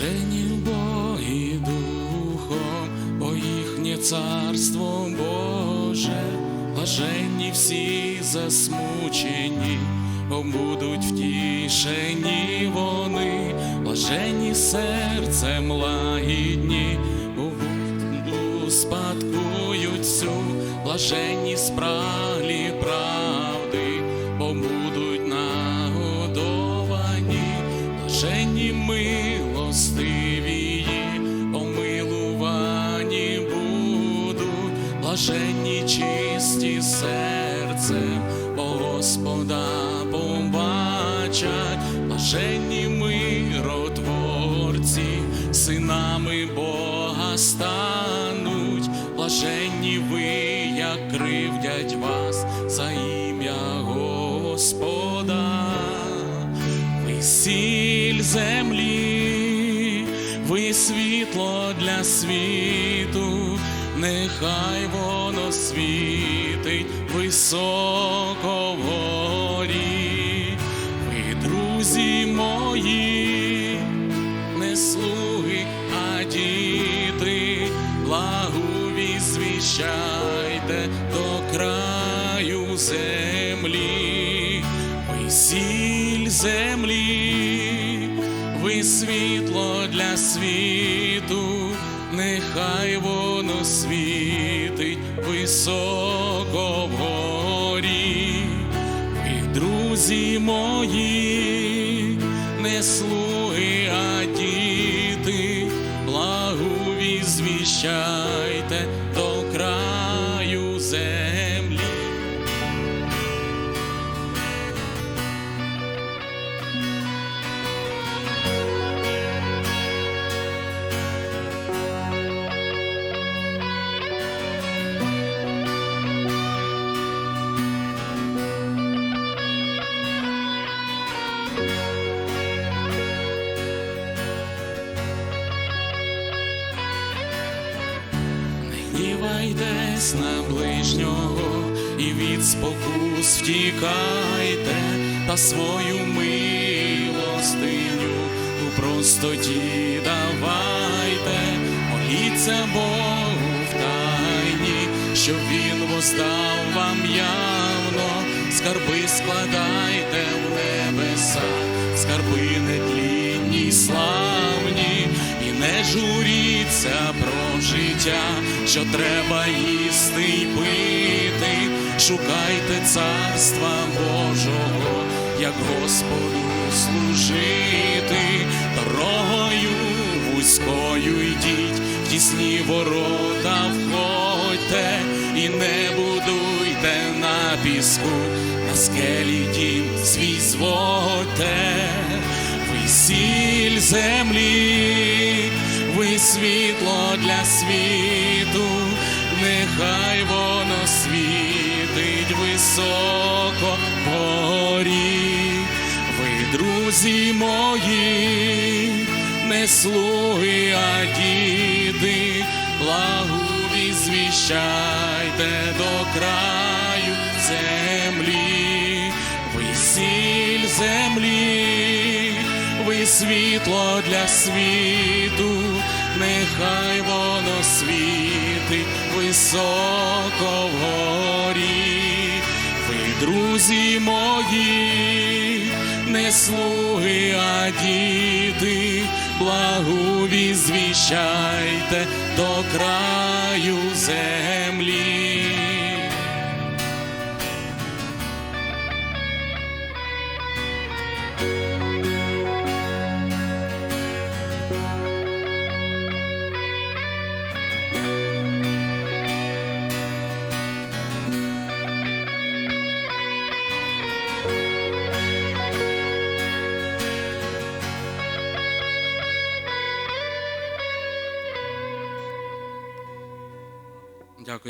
блажені в Богі Духом, бо їхнє царство Боже, блаженні всі засмучені, бо будуть втішені вони, блажені серцем лагідні, бо спадкують всю блаженні спраглі прав. Блаженні чисті серцем, бо Господа побачать, блаженні миротворці, синами Бога стануть, блаженні ви, як кривдять вас за ім'я Господа. Ви сіль землі, ви світло для світу, нехай воно світить високо вгорі. Ви, друзі мої, не слуги, а діти, благові звіщайте до краю землі, ви сіль землі, ви світло для світу, нехай воно світить високо вгорі. і друзі мої, не слуги, а діти, благові звіщайте Не на ближнього і від спокус втікайте, та свою милостиню у простоті давайте, моліться Богу в тайні, щоб він воздав вам явно, скарби складайте в небеса, скарби нетлінні й славні, і не журіться про життя, що треба їсти й пити, шукайте царства Божого, як Господу служити, дорогою вузькою йдіть, в тісні ворота входьте. І не будуйте на піску, на скелі дім свій зводьте, ви сіль землі, світло для світу, нехай воно світить високо вгорі. Ви, друзі мої, не слуги, а діти, благові звіщайте до краю землі, ви сіль землі, ви світло для світу, нехай воно світить високо вгорі. Ви, друзі мої, не слуги, а діти, благові звіщайте до краю землі. 자, 그